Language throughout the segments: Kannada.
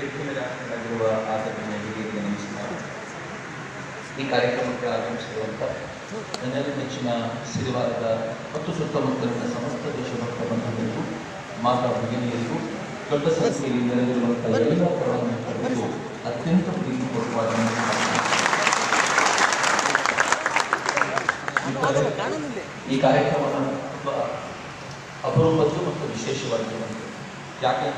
ಭಾರತ ವೇದಿಕೆಯಲ್ಲಿರುವ ಹಿರಿಯರಿಗೆ ನಮಸ್ಕಾರ ಈ ಕಾರ್ಯಕ್ರಮಕ್ಕೆ ಆಗಮಿಸಿರುವಂಥ ನನ್ನೆಲ್ಲ ನೆಚ್ಚಿನ ಸಿರಿವಾರದ ಮತ್ತು ಸುತ್ತಮುತ್ತಲಿನ ಸಮಸ್ತ ದೇಶಭಕ್ತ ಬಂಧುಗಳಿಗೂ, ಮಾತಾ ಭಗಿನಿಯರಿಗೂ, ದೊಡ್ಡ ಸಂಖ್ಯೆಯಲ್ಲಿ ನೆರೆದಿರುವಂಥ ಎಲ್ಲ ಪ್ರವಾಸಿಗರಿಗೂ ಅತ್ಯಂತ ಪ್ರೀತಿಪೂರ್ವಕವಾದ ನಮಸ್ಕಾರ. ಈ ಕಾರ್ಯಕ್ರಮ ಅಪರೂಪದ್ದು ಮತ್ತು ವಿಶೇಷವಾಗಿರುವಂಥದ್ದು ಯಾಕೆ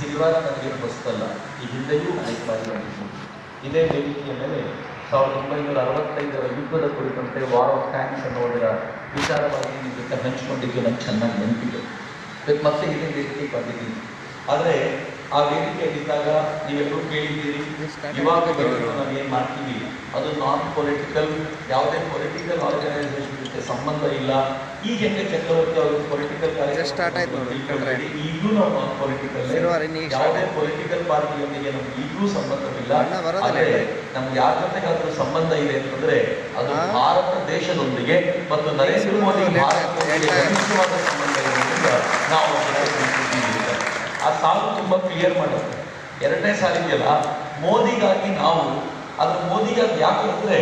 ಸಿರಿವಾರ ನನಗೆ ಹೊಸದಲ್ಲ ಈ ಹಿಂದೆಯೂ ಅನೇಕ ಬಾರಿ ಬಂದಿತ್ತು ಇದೇ ವೇದಿಕೆಯ ಮೇಲೆ ಸಾವಿರದ ಒಂಬೈನೂರ ಅರವತ್ತೈದರ ಯುದ್ಧದ ಕುರಿತಂತೆ ವಾರ್ ಆಫ್ ಟ್ಯಾಂಕ್ಸ್ ಅನ್ನೋದರ ವಿಚಾರವಾಗಿ ನಿಮ್ಮ ಜೊತೆ ಹಂಚಿಕೊಂಡಿದ್ದು ನನಗೆ ಚೆನ್ನಾಗಿ ನೆನಪಿದೆ. ಮತ್ತೆ ಇದೇ ವೇದಿಕೆಗೆ ಬಂದಿದ್ದೀನಿ. ಆದರೆ ಆ ವೇದಿಕೆಯಲ್ಲಿದ್ದಾಗ ನೀವೆಲ್ಲರೂ ಕೇಳಿದ್ದೀರಿ. ಇವಾಗ ನಾವು ಏನು ಮಾಡ್ತೀವಿ? ಅದು ನಾನ್ ಪೊಲಿಟಿಕಲ್ ಯಾವುದೇ ಪೊಲಿಟಿಕಲ್ ಆರ್ಗನೈಸೇಷನ್ ಜೊತೆ ಸಂಬಂಧ ಇಲ್ಲ. ಈಗ ಹೆಂಗೆ ಚಕ್ರವರ್ತಿ ಅವರು ಪೊಲಿಟಿಕಲ್ ಆಯ್ತು ಇಟ್ಕೊಂಡ್ರೆ. ಈಗಲೂ ನಾವು ನಾನ್ ಪೊಲಿಟಿಕಲ್ ಯಾವುದೇ ಪೊಲಿಟಿಕಲ್ ಪಾರ್ಟಿಯೊಂದಿಗೆ ನಮ್ಗೆ ಈಗಲೂ ಸಂಬಂಧವಿಲ್ಲ. ಆದರೆ. ನಮ್ಗೆ ಯಾರ ಜೊತೆಗಾದ್ರೂ ಸಂಬಂಧ ಇದೆ ಅಂತಂದ್ರೆ ಅದು ಭಾರತ ದೇಶದೊಂದಿಗೆ ಮತ್ತು ನರೇಂದ್ರ ಮೋದಿ ಭಾರತ ಸಂಬಂಧ ಇರೋದ್ರಿಂದ ನಾವು. ಆ ಸಾಂಗ್ ತುಂಬಾ ಕ್ಲಿಯರ್ ಮಾಡುತ್ತೆ ಎರಡನೇ ಸಾರಿಗೆಲ್ಲ ಮೋದಿಗಾಗಿ ನಾವು ಅದು ಮೋದಿಗಾಗಿ ಯಾಕೆ ಅಂದ್ರೆ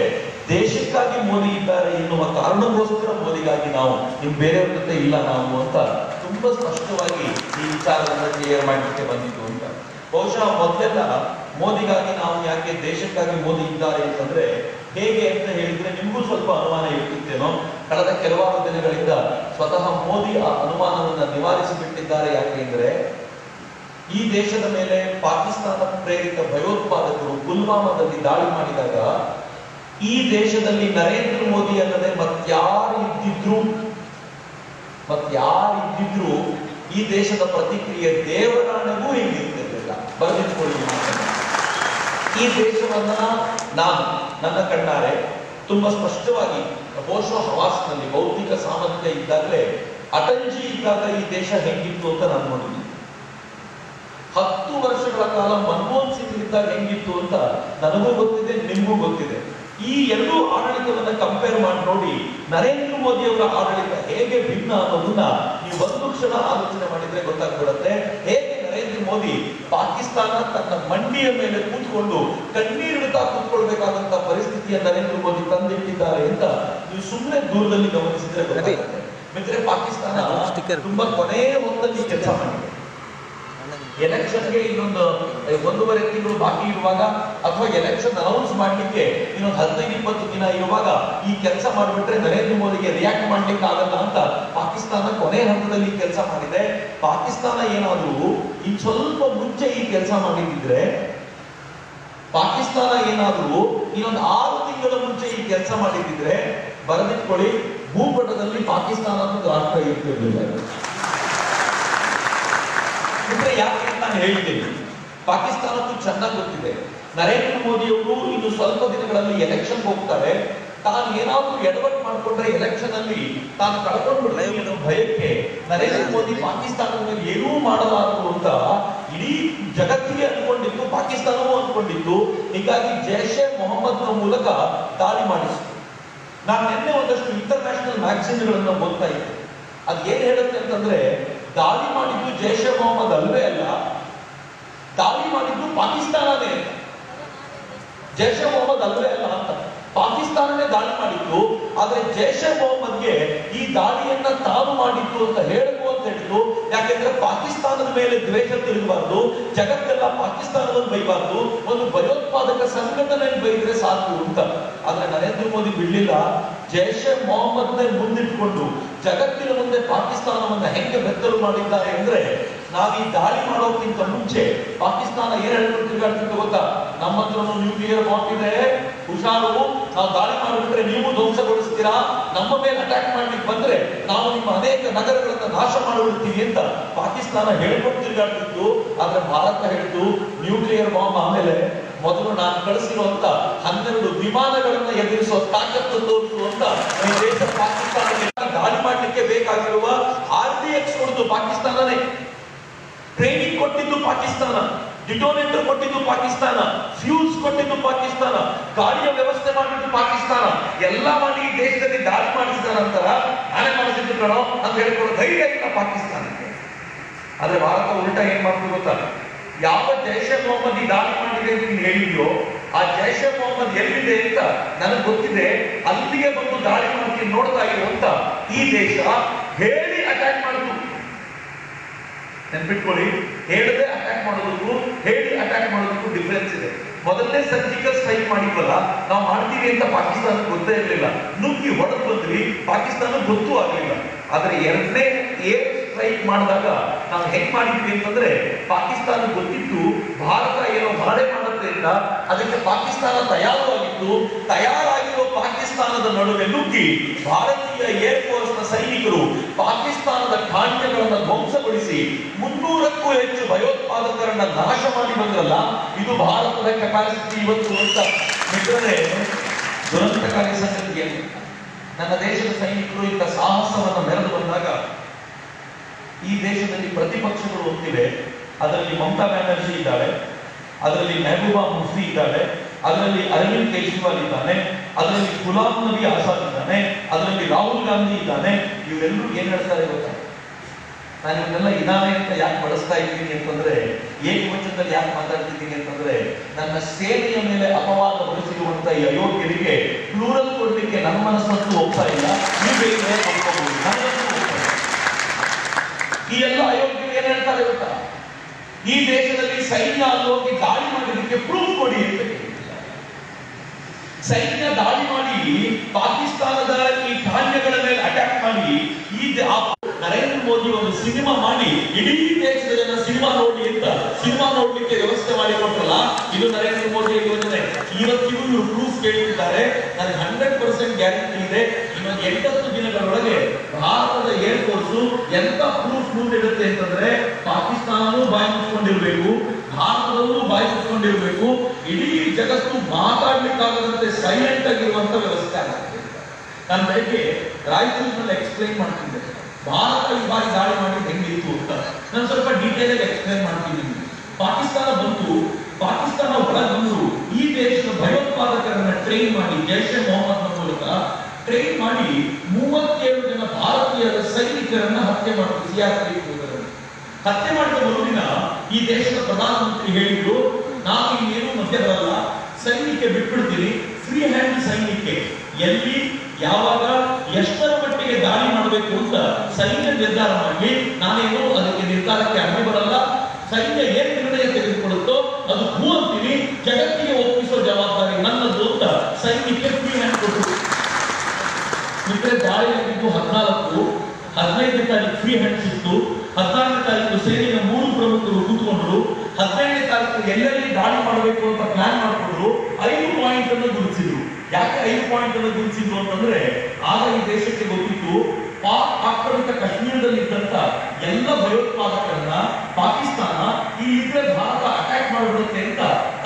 ದೇಶಕ್ಕಾಗಿ ಮೋದಿ ಇದ್ದಾರೆ ಎನ್ನುವ ಕಾರಣಕ್ಕೋಸ್ಕರ ಮೋದಿಗಾಗಿ ನಾವು ನಿಮ್ ಬೇರೆಯವ್ರ ಜೊತೆ ಇಲ್ಲ ನಾವು ಅಂತ ತುಂಬಾ ಸ್ಪಷ್ಟವಾಗಿ ಈ ವಿಚಾರವನ್ನ ಕ್ಲಿಯರ್ ಮಾಡಲಿಕ್ಕೆ ಬಂದಿದ್ದು ಅಂತ. ಬಹುಶಃ ಮೊದಲೆಲ್ಲ ಮೋದಿಗಾಗಿ ನಾವು ಯಾಕೆ ದೇಶಕ್ಕಾಗಿ ಮೋದಿ ಇದ್ದಾರೆ ಅಂತಂದ್ರೆ ಹೇಗೆ ಅಂತ ಹೇಳಿದ್ರೆ ನಿಮಗೂ ಸ್ವಲ್ಪ ಅನುಮಾನ ಇರ್ತಿತ್ತೇನೋ ಕಳೆದ ಕೆಲವಾರು ದಿನಗಳಿಂದ ಸ್ವತಃ ಮೋದಿ ಆ ಅನುಮಾನವನ್ನು ನಿವಾರಿಸಿಬಿಟ್ಟಿದ್ದಾರೆ ಯಾಕೆ ಅಂದ್ರೆ ಈ ದೇಶದ ಮೇಲೆ ಪಾಕಿಸ್ತಾನ ಪ್ರೇರಿತ ಭಯೋತ್ಪಾದಕರು ಪುಲ್ವಾಮಾದಲ್ಲಿ ದಾಳಿ ಮಾಡಿದಾಗ, ಈ ದೇಶದಲ್ಲಿ ನರೇಂದ್ರ ಮೋದಿ ಅಲ್ಲದೆ ಮತ್ಯಾರು ಇದ್ದಿದ್ರು ಮತ್ಯಾರು ಇದ್ದಿದ್ರು, ಈ ದೇಶದ ಪ್ರತಿಕ್ರಿಯೆ ದೇವರಾಣೆಗೂ ಇಲ್ಲಿರ್ತಿರ್ಲಿಲ್ಲ ಬರೆದಿಟ್ಕೊಳ್ಳಿ ಈ ದೇಶವನ್ನ ನಾನು, ನನ್ನ ಕಣ್ಣಾರೆ, ತುಂಬಾ ಸ್ಪಷ್ಟವಾಗಿ ಬಹುಶಃ ಹವಾಸ್ನಲ್ಲಿ ಭೌತಿಕ ಸಾಮರ್ಥ್ಯ ಇದ್ದಾಗಲೇ ಅಟಲ್ಜಿ ಇದ್ದಾಗ ಈ ದೇಶ ಹೆಂಗಿತ್ತು ಅಂತ ನಾನು ನೋಡಿದ್ದೀನಿ. ಹತ್ತು ವರ್ಷಗಳ ಕಾಲ ಮನಮೋಹನ್ ಸಿಂಗ್ ಇದ್ದಾಗ ಹೆಂಗಿತ್ತು ಅಂತ ನನಗೂ ಗೊತ್ತಿದೆ ನಿಮಗೂ ಗೊತ್ತಿದೆ. ಈ ಎರಡೂ ಆಡಳಿತವನ್ನ ಕಂಪೇರ್ ಮಾಡಿ ನೋಡಿ ನರೇಂದ್ರ ಮೋದಿ ಅವರ ಆಡಳಿತ ಹೇಗೆ ಭಿನ್ನ ಅನ್ನೋದನ್ನ ನೀವು ಒಂದು ಕ್ಷಣ ಆಲೋಚನೆ ಮಾಡಿದ್ರೆ ಗೊತ್ತಾಗ್ಬಿಡುತ್ತೆ. ಹೇಗೆ ನರೇಂದ್ರ ಮೋದಿ ಪಾಕಿಸ್ತಾನ ತನ್ನ ಮಂಡಿಯ ಮೇಲೆ ಕೂತ್ಕೊಂಡು ಕಣ್ಣೀರಿಡುತ್ತಾ ಕೂತ್ಕೊಳ್ಬೇಕಾದಂತ ಪರಿಸ್ಥಿತಿಯ ನರೇಂದ್ರ ಮೋದಿ ತಂದಿಟ್ಟಿದ್ದಾರೆ ಅಂತ ನೀವು ಸುಮ್ಮನೆ ದೂರದಲ್ಲಿ ಗಮನಿಸಿದ್ರೆ ಗೊತ್ತಾಗುತ್ತೆ. ಮಿತ್ರೆ ಪಾಕಿಸ್ತಾನ ತುಂಬಾ ಕೊನೆಯ ಹೊತ್ತಲ್ಲಿ ಕೆಲಸ ಮಾಡಿದೆ. ಎಲೆಕ್ಷನ್ಗೆ ಇನ್ನೊಂದು ಒಂದೂವರೆ ತಿಂಗಳು ಬಾಕಿ ಇರುವಾಗ ಅಥವಾ ಎಲೆಕ್ಷನ್ ಅನೌನ್ಸ್ ಮಾಡ್ಲಿಕ್ಕೆ ಇನ್ನೊಂದು ಹದಿನೈದು, ಇಪ್ಪತ್ತು ದಿನ ಇರುವಾಗ ಈ ಕೆಲಸ ಮಾಡಿಬಿಟ್ರೆ ನರೇಂದ್ರ ಮೋದಿಗೆ ರಿಯಾಕ್ಟ್ ಮಾಡ್ಲಿಕ್ಕೆ ಆಗಲ್ಲ ಅಂತ ಪಾಕಿಸ್ತಾನ ಕೊನೆ ಹಂತದಲ್ಲಿ ಕೆಲಸ ಮಾಡಿದೆ. ಪಾಕಿಸ್ತಾನ ಏನಾದರೂ ಇನ್ ಸ್ವಲ್ಪ ಮುಂಚೆ ಈ ಕೆಲಸ ಮಾಡಿದ್ರೆ ಪಾಕಿಸ್ತಾನ ಏನಾದರೂ ಇನ್ನೊಂದು ಆರು ತಿಂಗಳ ಮುಂಚೆ ಈ ಕೆಲಸ ಮಾಡಿದ್ರೆ ಬರೆದಿಟ್ಕೊಳ್ಳಿ, ಭೂಪಟದಲ್ಲಿ ಪಾಕಿಸ್ತಾನ ಅನ್ನೋದು ರಾಷ್ಟ್ರ ಇರ್ತಿರ್ಲಿಲ್ಲ. ಯಾಕೆ ಅಂತ ನಾನು ಹೇಳ್ತೀನಿ ಪಾಕಿಸ್ತಾನಕ್ಕೂ ಚೆನ್ನಾಗಿ ಗೊತ್ತಿದೆ. ನರೇಂದ್ರ ಮೋದಿಯವರು ಇನ್ನು ಸ್ವಲ್ಪ ದಿನಗಳಲ್ಲಿ ಎಲೆಕ್ಷನ್ ಹೋಗ್ತಾರೆ. ತಾನು ಏನಾದ್ರೂ ಎಡವಟ್ಟು ಮಾಡ್ಕೊಂಡ್ರೆ ಎಲೆಕ್ಷನ್ ಅಲ್ಲಿ ತಾನು ಕಳ್ಕೊಂಡ್ಬಿಡ್ರೆ ಅನ್ನೋ ಭಯಕ್ಕೆ ನರೇಂದ್ರ ಮೋದಿ ಪಾಕಿಸ್ತಾನದ ಮೇಲೆ ಏನೂ ಮಾಡಲಾರದು ಅಂತ ಇಡೀ ಜಗತ್ತಿಗೆ ಅನ್ಕೊಂಡಿತ್ತು ಪಾಕಿಸ್ತಾನವೂ ಅನ್ಕೊಂಡಿತ್ತು ಹೀಗಾಗಿ ಜೈಷೆ ಎ ಮೊಹಮ್ಮದ್ನ ಮೂಲಕ ದಾಳಿ ಮಾಡಿಸಿತು. ನಾನು ನಿನ್ನೆ ಒಂದಷ್ಟು ಇಂಟರ್ನ್ಯಾಷನಲ್ ಮ್ಯಾಗಝಿನ್ಗಳನ್ನ ಓದ್ತಾ ಇದ್ದೆ. ಅದು ಏನ್ ಹೇಳುತ್ತೆ ಅಂತಂದ್ರೆ ದಾಳಿ ಮಾಡಿದ್ದು ಜೈಷ್ ಎ ಮೊಹಮ್ಮದ್ ಅಲ್ವೇ ಅಲ್ಲ? ದಾಳಿ ಮಾಡಿದ್ದು ಪಾಕಿಸ್ತಾನನೇ ಜೈಷ್ ಎ ಮೊಹಮ್ಮದ್ ಅಲ್ವೇ ಅಲ್ಲ ಅಂತ. ಪಾಕಿಸ್ತಾನನೇ ದಾಳಿ ಮಾಡಿದ್ದು, ಆದ್ರೆ ಜೈಷ್ ಎ ಮೊಹಮ್ಮದ್ಗೆ ಈ ದಾಳಿಯನ್ನ ತಾನು ಮಾಡಿದ್ದು ಅಂತ ಹೇಳಬೇಕು ಅಂತ ಹೇಳಿದ್ರು. ಯಾಕೆಂದ್ರೆ ಪಾಕಿಸ್ತಾನದ ಮೇಲೆ ದ್ವೇಷ ತಿರುಗಬಾರ್ದು, ಜಗತ್ತೆಲ್ಲ ಪಾಕಿಸ್ತಾನವನ್ನು ಬೈಬಾರ್ದು, ಒಂದು ಭಯೋತ್ಪಾದಕ ಸಂಘಟನೆ ಬೈದ್ರೆ ಸಾಕು ಅಂತ. ಆದ್ರೆ ನರೇಂದ್ರ ಮೋದಿ ಬಿಡ್ಲಿಲ್ಲ. ಜೈಷ್ ಎ ಮೊಹಮ್ಮದ್ನೇ ಮುಂದಿಟ್ಕೊಂಡು ಜಗತ್ತಿನ ಮುಂದೆ ಪಾಕಿಸ್ತಾನವನ್ನ ಹೆಂಗೆ ಬೆತ್ತಲು ಮಾಡಿದ್ದಾರೆ ಅಂದ್ರೆ ನಾವು ದಾಳಿ ಮಾಡೋಕ್ಕಿಂತ ಮುಂಚೆ ಪಾಕಿಸ್ತಾನ ಏನ್ ಹೇಳ್ಕೊಂಡು ಗೊತ್ತಾ? ನಮ್ಮ ಹತ್ರ ನ್ಯೂಕ್ಲಿಯರ್ ಬಾಂಬ್ ಇದೆ. ಹುಷಾರು. ನಾವು ದಾಳಿ ಮಾಡಿಬಿಟ್ರೆ ನೀವು ಧ್ವಂಸಗೊಳಿಸ್ತೀರಾ? ನಮ್ಮ ಮೇಲೆ ಅಟ್ಯಾಕ್ ಮಾಡ್ಲಿಕ್ಕೆ ಬಂದ್ರೆ ನಾವು ನಿಮ್ಮ ಅನೇಕ ನಗರಗಳನ್ನ ನಾಶ ಮಾಡಿಬಿಡ್ತೀವಿ ಅಂತ ಪಾಕಿಸ್ತಾನ ಹೇಳ್ಕೊಂಡು ತಿರುಗಾಡ್ತಿತ್ತು. ಆದ್ರೆ ಭಾರತ ಹೇಳಿದ್ದು ನ್ಯೂಕ್ಲಿಯರ್ ಬಾಂಬ್ ಆಮೇಲೆ ಮೊದಲು ನಾನು ಕಳಿಸಿರುವಂತ ಹನ್ನೆರಡು ವಿಮಾನಗಳನ್ನ ಎದುರಿಸುವ ತಾಕತ್ತು ತೋರಿಸುವಂತ ದೇಶ ಪಾಕಿಸ್ತಾನಕ್ಕೆ ದಾಳಿ ಮಾಡಲಿಕ್ಕೆ ಬೇಕಾಗಿರುವ ಆರ್ಮಿ ಕೊಡುದು ಪಾಕಿಸ್ತಾನನೇ. ಟ್ರೈನಿಂಗ್ ಕೊಟ್ಟಿದ್ದು ಪಾಕಿಸ್ತಾನ ಡಿಟೋನೇಟರ್ ಕೊಟ್ಟಿದ್ದು ಪಾಕಿಸ್ತಾನ ಫ್ಯೂಸ್ ಕೊಟ್ಟಿದ್ದು ಪಾಕಿಸ್ತಾನ ಗಾಡಿಯ ವ್ಯವಸ್ಥೆ ಮಾಡಿದ್ದು ಪಾಕಿಸ್ತಾನ. ಎಲ್ಲ ಮಾಡಿ ದೇಶದಲ್ಲಿ ದಾಳಿ ಮಾಡಿಸಿದ ನಂತರ ನಾನೇ ಮಾಡಿಸಿದ್ದು ಕಣೋ ಅಂತ ಹೇಳ್ಕೊಳ್ಳೋ ಧೈರ್ಯ ಇಲ್ಲ ಪಾಕಿಸ್ತಾನಕ್ಕೆ. ಆದ್ರೆ ಭಾರತ ಉಲ್ಟಾ ಏನ್ ಮಾಡ್ತು ಗೊತ್ತಾ? ಯಾವ ಜೈಷ್ ದಾಳಿ ಮಾಡಿದೆ ಅಂತ ಹೇಳಿದ್ರು ಆ ಜೈಷ ಮೊಹಮ್ಮದ್ ಎಲ್ಲಿದೆ ಅಂತ ನನಗೆ ಗೊತ್ತಿದೆ. ಅಲ್ಲಿಗೆ ಬಂದು ದಾಳಿ ಮಾಡ್ತೀನಿ, ನೋಡ್ತಾ ಇರುವಂತ ಈ ದೇಶ ಹೇಳಿ ಅಟ್ಯಾಕ್ ಮಾಡಿತು. ನೆನ್ಪಿಟ್ಕೊಳ್ಳಿ, ಹೇಳದೆ ಅಟ್ಯಾಕ್ ಮಾಡೋದಕ್ಕೂ, ಹೇಳಿ ಅಟ್ಯಾಕ್ ಮಾಡೋದಕ್ಕೂ ಡಿಫರೆನ್ಸ್ ಇದೆ. ಮೊದಲನೇ ಸರ್ಜಿಕಲ್ ಸ್ಟ್ರೈಕ್ ಮಾಡಿದ್ವಲ್ಲ, ನಾವು ಮಾಡ್ತೀವಿ ಅಂತ ಪಾಕಿಸ್ತಾನ ಗೊತ್ತೇ ಇರಲಿಲ್ಲ. ನುಗ್ಗಿ ಹೊಡೆದು ಬಂದ್ವಿ ಪಾಕಿಸ್ತಾನ ಗೊತ್ತೂ ಆಗಲಿಲ್ಲ. ಆದ್ರೆ ಎರಡನೇ ಏರ್ ಸ್ಟ್ರೈಕ್ ಮಾಡಿದಾಗ ನಾವು ಹೆಂಗ್ ಮಾಡಿದ್ವಿ ಅಂತಂದ್ರೆ ಪಾಕಿಸ್ತಾನ ಗೊತ್ತಿತ್ತು, ಭಾರತ ಏನೋ ಮಾಡೇ ಅಂತ ಅದಕ್ಕೆ ಪಾಕಿಸ್ತಾನ ತಯಾರಾಗಿತ್ತು ತಯಾರಾಗಿರೋ ಪಾಕಿಸ್ತಾನದ ನಡುವೆ ನುಗ್ಗಿ ಭಾರತೀಯ ಏರ್ ಫೋರ್ಸ್ನ ಸೈನಿಕರು ಪಾಕಿಸ್ತಾನದ ಠಾಣ್ಯಗಳನ್ನು ಧ್ವಂಸಗೊಳಿಸಿ ಮುನ್ನೂರಕ್ಕೂ ಹೆಚ್ಚು ಭಯೋತ್ಪಾದಕರನ್ನ ನಾಶ ಮಾಡಿ ಬಂದ್ರಲ್ಲ, ಇದು ಭಾರತದ ಕೆಪಾಸಿಟಿ ಇವತ್ತು ಅಂತ. ಮಿತ್ರರೇ ದುರಂತಕಾರಿ ಸಂಗತಿ ಏನು ನನ್ನ ದೇಶದ ಸೈನಿಕರು ಇಂಥ ಸಾಹಸವನ್ನು ಮೆರೆದು ಬಂದಾಗ ಈ ದೇಶದಲ್ಲಿ ಪ್ರತಿಪಕ್ಷಗಳು ಒತ್ತಿವೆ ಅದರಲ್ಲಿ ಮಮತಾ ಬ್ಯಾನರ್ಜಿ ಇದ್ದಾಳೆ ಅದರಲ್ಲಿ ಮೆಹಬೂಬಾ ಮುಫ್ತಿ ಇದ್ದಾಳೆ, ಅದರಲ್ಲಿ ಅರವಿಂದ್ ಕೇಜ್ರಿವಾಲ್ ಇದ್ದಾನೆ, ಅದರಲ್ಲಿ ಗುಲಾಮ್ ನಬಿ ಆಜಾದ್ ಇದ್ದಾನೆ, ಅದರಲ್ಲಿ ರಾಹುಲ್ ಗಾಂಧಿ ಇದ್ದಾನೆ, ಇವರೆಲ್ಲರೂ ಏನ್ ಹೇಳ್ತಾರೆ ಗೊತ್ತಾ? ನಾನು ಇವನ್ನೆಲ್ಲ ಇದಾನೆ ಅಂತ ಯಾಕೆ ಬಳಸ್ತಾ ಇದ್ದೀನಿ ಅಂತಂದ್ರೆ, ಏಕವಚನದಲ್ಲಿ ಯಾಕೆ ಮಾತಾಡ್ತಿದ್ದೀನಿ ಅಂತಂದ್ರೆ, ನನ್ನ ಸೇನೆಯ ಮೇಲೆ ಅಪವಾದ ಹೊರಿಸಿರುವಂತ ಈ ಅಯೋಗ್ಯರಿಗೆ ಪ್ಲೂರಲ್ ಕೊಡ್ಲಿಕ್ಕೆ ನನ್ನ ಮನಸ್ಸಂತೂ ಹೋಗ್ತಾ ಇಲ್ಲ. ಈ ಎಲ್ಲ ಅಯೋಗ್ಯರು ಏನ್ ಹೇಳ್ತಾರೆ ಗೊತ್ತಾ? ಈ ದೇಶದಲ್ಲಿ ಸೈನ್ಯ ಅಲ್ಲಿ ಹೋಗಿ ದಾಳಿ ಮಾಡಿದಕ್ಕೆ ಪ್ರೂಫ್ ಕೊಡಿ ಅಂತ ಸೈನ್ಯ ದಾಳಿ ಮಾಡಿ ಪಾಕಿಸ್ತಾನದ ಈ ಧಾನ್ಯಗಳ ಮೇಲೆ ಅಟ್ಯಾಕ್ ಮಾಡಿ, ಈ ನರೇಂದ್ರ ಮೋದಿ ಒಂದು ಸಿನಿಮಾ ಮಾಡಿ, ಇಡೀ ದೇಶದ ಜನ ಸಿನಿಮಾ ನೋಡಿ ಅಂತ ಸಿನಿಮಾ ನೋಡ್ಲಿಕ್ಕೆ ವ್ಯವಸ್ಥೆ ಮಾಡಿ ಕೊಟ್ಟಲ್ಲ ಇದು ನರೇಂದ್ರ ಮೋದಿ ಯೋಜನೆ. ಇವತ್ತಿಗೂ ಇವರು ಪ್ರೂಫ್ ಕೇಳಿದ್ದಾರೆ ನನಗೆ ಹಂಡ್ರೆಡ್ ಪರ್ಸೆಂಟ್ ಗ್ಯಾರಂಟಿ ಇದೆ. ಇನ್ನೊಂದು ಎಂಟತ್ತು ದಿನಗಳೊಳಗೆ ಭಾರತದ ಏರ್ ಫೋರ್ಸ್ ಎಂತ ಪ್ರೂಫ್ ಮುಂದಿಡುತ್ತೆ ಅಂತಂದ್ರೆ ಪಾಕಿಸ್ತಾನವೂ ಬಾಯಿ ಮುಚ್ಕೊಂಡಿರ್ಬೇಕು ಭಾರತದಲ್ಲೂ ಬಾಯಿ ಮುಚ್ಕೊಂಡಿರ್ಬೇಕು ಇಡೀ ಜಗತ್ತು ಮಾತಾಡ್ಲಿಕ್ಕಾಗದಂತೆ ಸೈಲೆಂಟ್ ಆಗಿರುವಂತ ವ್ಯವಸ್ಥೆ ಆಗುತ್ತೆ ನಾನು ಬೆಳಗ್ಗೆ ರಾಯಚೂರಿನಲ್ಲಿ ಎಕ್ಸ್ಪ್ಲೈನ್ ಮಾಡ್ತಿದ್ದೆ. ಭಾರತ ಈ ಬಾರಿ ದಾಳಿ ಮಾಡಿ ಹೆಂಗಿತ್ತು ಅಂತ. ನಾನು ಸ್ವಲ್ಪ ಡೀಟೇಲ್ ಆಗಿ ಎಕ್ಸ್ಪ್ಲೈನ್ ಮಾಡ್ತೀನಿ ಪಾಕಿಸ್ತಾನ ಬಂತು ಪಾಕಿಸ್ತಾನ ಒಳ ಬಂದು ಈ ದೇಶದ ಭಯೋತ್ಪಾದಕರನ್ನ ಟ್ರೈನ್ ಮಾಡಿ ಜೈಷ್ ಮೊಹಮ್ಮದ್ ಮೂಲಕ ಟ್ರೈನ್ ಮಾಡಿ ಮೂವತ್ತೇಳು ಜನ ಭಾರತೀಯರ ಸೈನಿಕರನ್ನ ಹತ್ಯೆ ಮಾಡಿದ್ರು ಸಿಆರ್ಪಿಎಫ್ ಹತ್ಯೆ ಮಾಡಿದ ಮರುದಿನ ಈ ದೇಶದ ಪ್ರಧಾನಮಂತ್ರಿ ಹೇಳಿದ್ರು ನಾವು ಇನ್ನೇನು ಮಧ್ಯ ಬರಲ್ಲ ಸೈನಿಕ ಬಿಟ್ಬಿಡ್ತೀನಿ ಫ್ರೀ ಹ್ಯಾಂಡ್ ಸೈನಿಕೆ. ಎಲ್ಲಿ, ಯಾವಾಗ, ಎಷ್ಟರ ಮಟ್ಟಿಗೆ ದಾಳಿ ಮಾಡಬೇಕು ಅಂತ ಸೈನ್ಯ ನಿರ್ಧಾರ ಮಾಡಿ, ನಾನೇನು ಅದಕ್ಕೆ ನಿರ್ಧಾರಕ್ಕೆ ಅಡ್ಡಿ ಬರಲ್ಲ. ಸೈನ್ಯ ಏನ್ ನಿರ್ಣಯ ತೆಗೆದುಕೊಳ್ಳುತ್ತೋ, ಅದು ಹೂ ಅಂತೀನಿ, ಜಗತ್ತಿಗೆ ಒಪ್ಪಿಸೋ ಜವಾಬ್ದಾರಿ ನನ್ನದು ಅಂತ ಸೈನ್ಯಕ್ಕೆ ಫ್ರೀ ಹ್ಯಾಂಡ್ ಕೊಟ್ಟರು ಮಿತ್ರ ದಾಳಿ ಆಗಿದ್ದು ಹದಿನಾಲ್ಕು, ಹದಿನೈದನೇ ತಾರೀಕು ಫ್ರೀ ಹ್ಯಾಂಡ್ಸ್ ಇತ್ತು ಹದಿನಾರನೇ ತಾರೀಕು ಸೇನೆಯ ಮೂರು ಪ್ರಮುಖರು ಕೂತ್ಕೊಂಡ್ರು, ಹದಿನೈದನೇ ತಾರೀಕು ಎಲ್ಲೆಲ್ಲಿ ದಾಳಿ ಮಾಡಬೇಕು ಅಂತ ಪ್ಲಾನ್ ಮಾಡಿಕೊಂಡ್ರು, ಐದು ಪಾಯಿಂಟ್ ಅನ್ನು ಗುರುತಿಸಿದ್ರು. ಯಾಕೆ ಐದು ಪಾಯಿಂಟ್ ಅನ್ನು ಗುರುತಿಸಿದ್ರು ಅಂತಂದ್ರೆ, ಆಗ ಈ ದೇಶಕ್ಕೆ ಗೊತ್ತಿತ್ತು, ಪಾಕ್ ಆಕ್ರಮಿತ ಕಾಶ್ಮೀರದಲ್ಲಿ ಇದ್ದಂತ ಎಲ್ಲ ಭಯೋತ್ಪಾದಕರನ್ನ ಪಾಕಿಸ್ತಾನ ಈ ಇದ್ರೆ ಭಾರತ ಅಟ್ಯಾಕ್ ಮಾಡಿಬಿಡುತ್ತೆ ಅಂತ